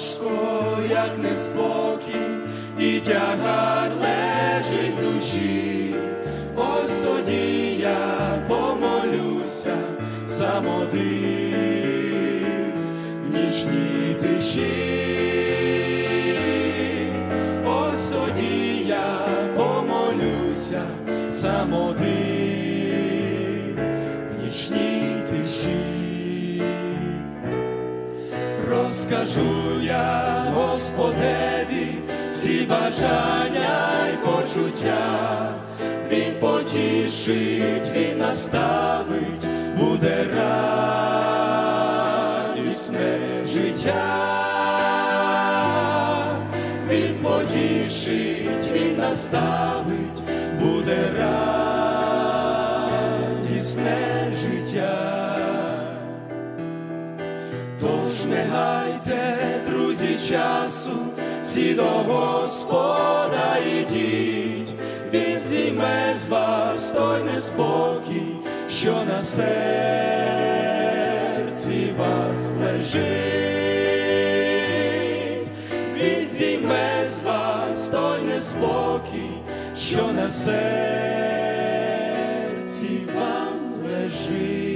важко, як неспокій, і тягар лежить душі. Ось тоді я помолюся сам один в нічній тиші. Ось тоді я помолюся сам один в нічній Розкажу я Господеві всі бажання й почуття, Він потішить, Він наставить, буде радісне життя. Він потішить, Він наставить, буде радісне життя. Тож не гайте, друзі, часу, всі до Господа йдіть, Він зійме з вас той неспокій, що на серці вас лежить, Він зійме з вас той неспокій, що на серці вам лежить.